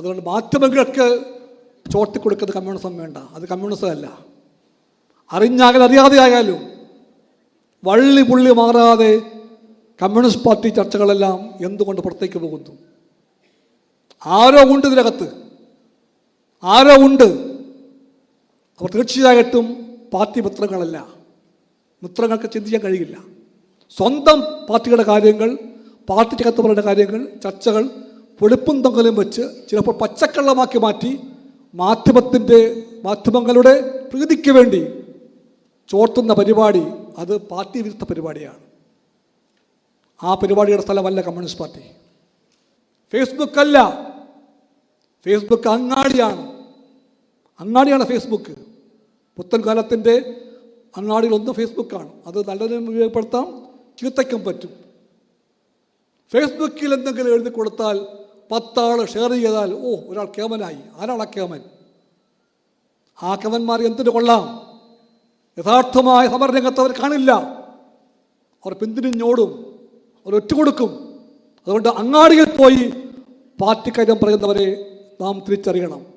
അതുകൊണ്ട് മാധ്യമങ്ങൾക്ക് ചോട്ടി കൊടുക്കുന്നത് കമ്മ്യൂണിസം വേണ്ട. അത് കമ്മ്യൂണിസം അല്ല. അറിഞ്ഞാകൽ അറിയാതെ ആയാലും വള്ളി പുള്ളി മാറാതെ കമ്മ്യൂണിസ്റ്റ് പാർട്ടി ചർച്ചകളെല്ലാം എന്തുകൊണ്ട് പുറത്തേക്ക് പോകുന്നു? ആരോ ഉണ്ട് ഇതിനകത്ത്? ആരോ ഉണ്ട്? അവർ തീർച്ചയായിട്ടും പാർട്ടി മിത്രങ്ങളല്ല. മിത്രങ്ങൾക്ക് ചിന്തിക്കാൻ കഴിയില്ല. സ്വന്തം പാർട്ടികളുടെ കാര്യങ്ങൾ പാർട്ടിക്കകത്ത് പറയുന്ന കാര്യങ്ങൾ ചർച്ചകൾ വെളുപ്പും തൊങ്ങലും വെച്ച് ചിലപ്പോൾ പച്ചക്കള്ളമാക്കി മാറ്റി മാധ്യമത്തിന്റെ മാധ്യമങ്ങളുടെ പ്രീതിക്ക് വേണ്ടി ചോർത്തുന്ന പരിപാടി അത് പാർട്ടി വിരുദ്ധ പരിപാടിയാണ്. ആ പരിപാടിയുടെ സ്ഥലമല്ല കമ്മ്യൂണിസ്റ്റ് പാർട്ടി. ഫേസ്ബുക്ക് അല്ല. ഫേസ്ബുക്ക് അങ്ങാടിയാണ്. അങ്ങാടിയാണ് ഫേസ്ബുക്ക് പുത്തൻ കാലത്തിന്റെ അങ്ങാടികളൊന്നും ഫേസ്ബുക്കാണ് അത് നല്ലതിനും ഉപയോഗപ്പെടുത്താം ചീത്തയ്ക്കും പറ്റും. ഫേസ്ബുക്കിൽ എന്തെങ്കിലും എഴുതി കൊടുത്താൽ പത്താൾ ഷെയർ ചെയ്താൽ ഓ ഒരാൾ കേമനായി. ആരാണ് ആ കേമൻ? ആ കേമന്മാർ എന്തിനു കൊള്ളാം? യഥാർത്ഥമായ സമരരംഗത്ത് അവർ കാണില്ല. അവർ പിന്തിരിഞ്ഞോടും അവർ ഒറ്റുകൊടുക്കും. അതുകൊണ്ട് അങ്ങാടിയിൽ പോയി പാർട്ടിക്കാര്യം പറയുന്നവരെ നാം തിരിച്ചറിയണം.